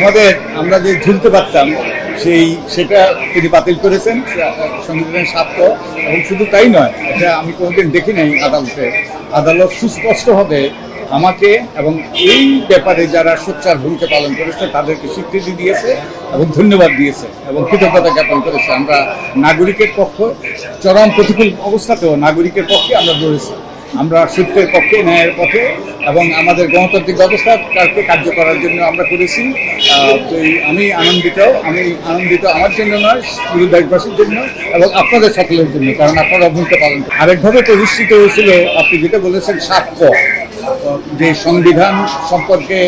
আমাদের, আমরা যে ঝুলতে পারতাম, সেই, সেটা তিনি বাতিল করেছেন, সংবিধানের স্বার্থ, এবং শুধু তাই নয়, এটা আমি কোনোদিন দেখি নাই আদালতে, আদালত সুস্পষ্টভাবে আমাকে এবং এই ব্যাপারে যারা সোচ্চার ভূমিকা পালন করেছে, তাদেরকে স্বীকৃতি দিয়েছে এবং ধন্যবাদ দিয়েছে এবং কৃতজ্ঞতা জ্ঞাপন করেছে। আমরা নাগরিকের পক্ষ, চরম প্রতিকূল অবস্থাতেও নাগরিকের পক্ষে আমরা রয়েছি আমরা সত্যের পক্ষে, ন্যায়ের পথে এবং আমাদের গণতান্ত্রিক ব্যবস্থাকে কার্য করার জন্য আমরা করেছি আমি আনন্দিত আমি আনন্দিত আমার জন্য নয়, পুরো দেশবাসীর জন্য এবং আপনাদের সকলের জন্য, কারণ আপনারা ভূমিকা পালন করেন। আরেকভাবে প্রতিষ্ঠিত হয়েছিল, আপনি যেটা বলেছেন সাক্ষ্য যে সংবিধান সম্পর্কে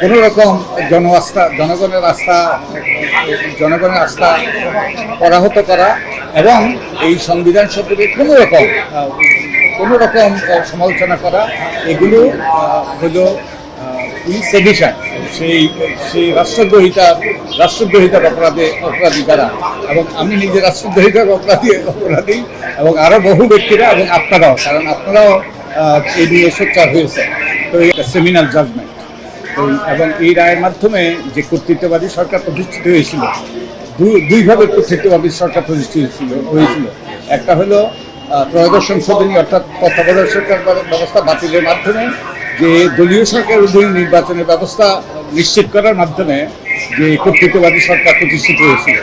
কোনো রকম জন আস্থা জনগণের আস্থা জনগণের আস্থা পরাহত করা এবং এই সংবিধান সম্পর্কে কোনো রকম কোনো রকম সমালোচনা করা, এগুলো হলো সেডিশন সেই সেই রাষ্ট্রদ্রোহিতার রাষ্ট্রদ্রোহিতার অপরাধে, অপরাধী যারা। এবং আমি নিজে রাষ্ট্রদ্রোহিতার অপরাধী অপরাধী, এবং আরও বহু ব্যক্তিরা এবং আপনারাও, কারণ আপনারাও এই নিয়ে সোচ্চার হয়েছে তো এটা সেমিনাল জাজমেন্ট এবং এই রায়ের মাধ্যমে যে কর্তৃত্ববাদী সরকার প্রতিষ্ঠিত হয়েছিল দুইভাবে কর্তৃত্ববাদী সরকার প্রতিষ্ঠিত হয়েছিল হয়েছিল। একটা হলো ত্রয়োদশ সংশোধনী অর্থাৎ তত্ত্বাবধায়ক সরকার ব্যবস্থা বাতিলের মাধ্যমে যে দলীয় সরকার অধীনে নির্বাচনের ব্যবস্থা নিশ্চিত করার মাধ্যমে যে কর্তৃত্ববাদী সরকার প্রতিষ্ঠিত হয়েছিল।